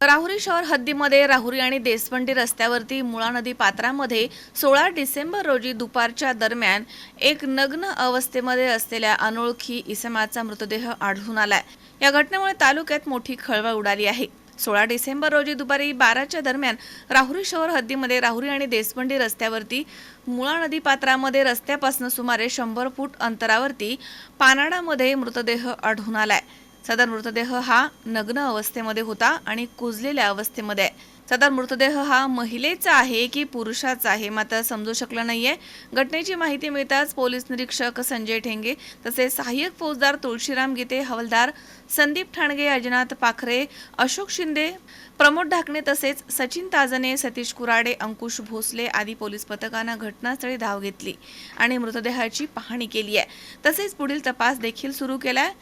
राहुरी शहर हद्दीमध्ये राहुरी आणि देसवंडी रस्त्यावरती मुळा नदी पात्रामध्ये सोळा डिसेंबर रोजी दुपारच्या दरम्यान एक नग्न अवस्थेमध्ये असलेल्या अनोळखी इसमाचा मृतदेह आढळून आलाय. या घटनेमुळे तालुक्यात मोठी खळबळ उडाली आहे. सोळा डिसेंबर रोजी दुपारी बाराच्या दरम्यान राहुरी शहर हद्दीमध्ये राहुरी आणि देसवंडी रस्त्यावरती मुळा नदी पात्रामध्ये रस्त्यापासून सुमारे शंभर फूट अंतरावरती पानाडामध्ये मृतदेह आढळून आलाय. सदर मृतदेह हा नग्न अवस्थेमध्ये होता आणि कुजलेल्या अवस्थेमध्ये आहे. सदर मृतदेह हा महिलेचा आहे की पुरुषाचा आहे मात्र समजू शकलं नाहीये. घटनेची माहिती मिळताच पोलीस निरीक्षक संजय ठेंगे तसेच सहाय्यक फौजदार तुळशीराम गीते हवलदार संदीप ठाणगे अजनाथ पाखरे अशोक शिंदे प्रमोद ढाकणे तसेच सचिन ताजने सतीश कुराडे अंकुश भोसले आदी पोलीस पथकानं घटनास्थळी धाव घेतली आणि मृतदेहाची पाहणी केली आहे. तसेच पुढील तपास देखील सुरू केलाय.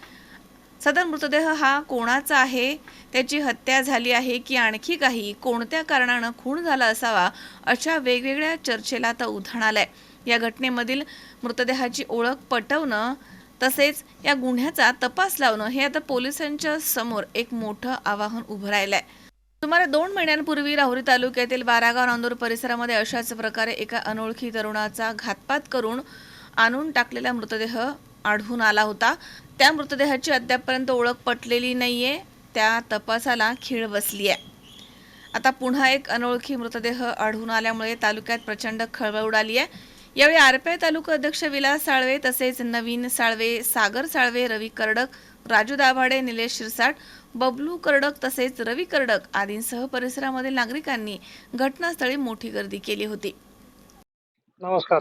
सदर मृतदेह हा कोणाचा आहे? त्याची हत्या झाली आहे की आणखी काही? कोणत्या कारणानं खून झाला असावा? अशा वेगवेगळ्या चर्चेला आता उधाण आलंय. या घटनेमधील मृतदेहाची ओळख पटवणं तसेच या गुन्ह्याचा तपास लावणं हे आता पोलिसांच्या समोर एक मोठं आवाहन उभं राहिलंय. सुमारे दोन महिन्यांपूर्वी राहुरी तालुक्यातील बारागाव नांदूर परिसरामध्ये अशाच प्रकारे एका अनोळखी तरुणाचा घातपात करून आणून टाकलेला मृतदेह आढळून आला होता. त्या मृतदेहाची अद्यापपर्यंत ओळख पटलेली नाहीये. त्या तपासाला खीळ बसली आहे आता पुन्हा एक अनोळखी मृतदेह आढळून आल्यामुळे तालुक्यात प्रचंड खळबळ उडाली आहे यावेळी आरपीआय तालुका अध्यक्ष विलास साळवे तसेच नवीन साळवे सागर साळवे रवी कर्डक राजू दाभाडे निलेश शिरसाट बबलू कर्डक तसेच रवी कर्डक आदींसह परिसरामधील नागरिकांनी घटनास्थळी मोठी गर्दी केली होती. नमस्कार.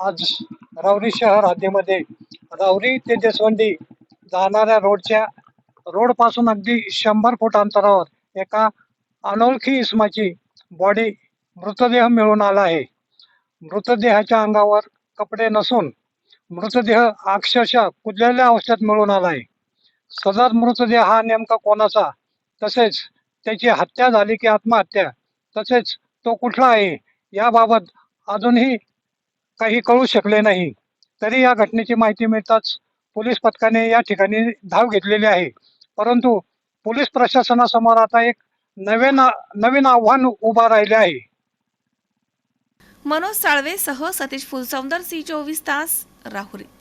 आज रावरी शहर हद्दीमध्ये रावरी ते देसवंडी जाणाऱ्या रोडच्या रोडपासून अगदी शंभर फूट अंतरावर एका अनोळखी इसमाची बॉडी मृतदेह मिळून आला आहे. मृतदेहाच्या अंगावर कपडे नसून मृतदेह अक्षरशः कुजलेल्या अवस्थेत मिळून आला आहे. सदर मृतदेह हा नेमका कोणाचा? तसेच त्याची हत्या झाली की आत्महत्या? तसेच तो कुठला आहे? याबाबत अजूनही काही कळू शकले नाही. तरी या घटनेची माहिती मिळताच पोलीस पथकाने या ठिकाणी धाव घेतलेली आहे. परंतु पोलीस प्रशासनासमोर आता एक नवीन नवीन आव्हान उभा राहिले आहे. मनोज साळवे सह सतीश फुलसौंदर सी चोवीस तास राहुरी.